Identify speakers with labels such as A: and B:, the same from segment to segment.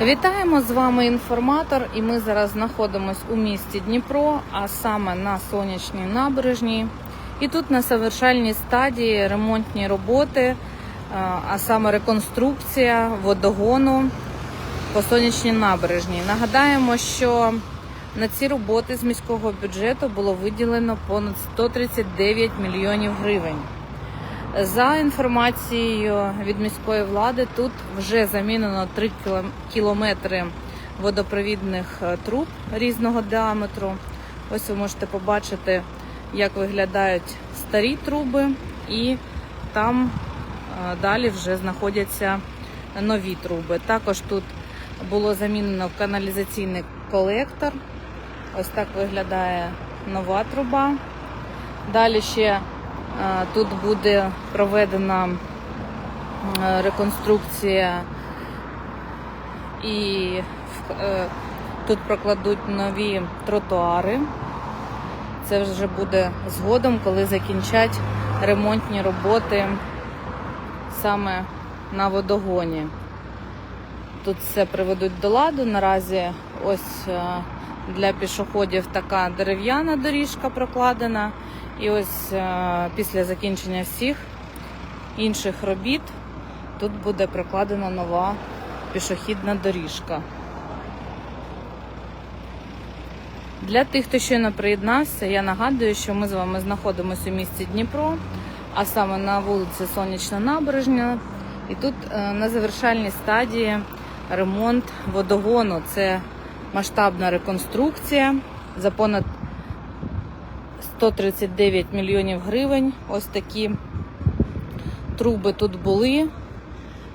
A: Вітаємо з вами інформатор, і ми зараз знаходимося у місті Дніпро, а саме на сонячній набережній. І тут на завершальній стадії ремонтні роботи, а- саме реконструкція водогону по сонячній набережній. Нагадаємо, що на ці роботи з міського бюджету було виділено понад 139 мільйонів гривень. За інформацією від міської влади, тут вже замінено 3 кілометри водопровідних е, труб різного діаметру. Ось ви можете побачити, як виглядають старі труби, і там е, далі вже знаходяться нові труби. Також тут було замінено каналізаційний колектор. Ось так виглядає нова труба. Далі ще тут буде проведена е, реконструкція і е, тут прокладуть нові тротуари. Це вже буде згодом, коли закінчать ремонтні роботи саме на водогоні. Тут все приведуть до ладу. Наразі ось е, для пішоходів така дерев'яна доріжка прокладена. І ось е, після закінчення всіх інших робіт тут буде прокладена нова пішохідна доріжка. Для тих, хто щойно приєднався, я нагадую, що ми з вами знаходимося у місті Дніпро, а саме на вулиці Сонячна Набережня. І тут е, на завершальній стадії ремонт водогону. Це масштабна реконструкція за понад 139 мільйонів гривень. Ось такі труби тут були.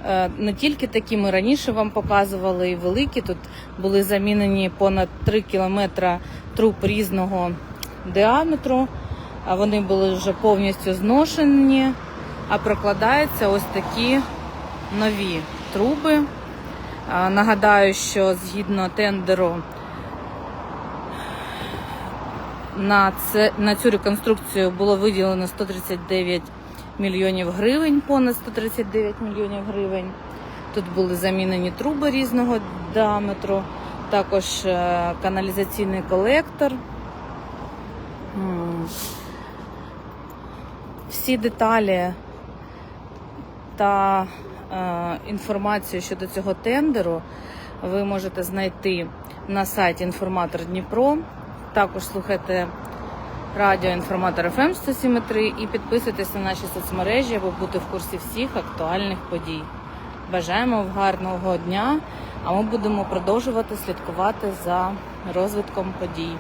A: Е, Не тільки такі ми раніше вам показували, і великі. Тут були замінені понад 3 кілометри труб різного діаметру. Вони були вже повністю зношені, а прокладаються ось такі нові труби. Нагадаю, що згідно тендеру на, це, на цю реконструкцію було виділено 139 мільйонів гривень, понад 139 мільйонів гривень. Тут були замінені труби різного діаметру, також е, каналізаційний колектор. Всі деталі та е, інформацію щодо цього тендеру ви можете знайти на сайті Інформатор Дніпро. Також слухайте радіо Інформатор FM 107.3 і підписуйтесь на наші соцмережі, аби бути в курсі всіх актуальних подій. Бажаємо вам гарного дня, а ми будемо продовжувати слідкувати за розвитком подій.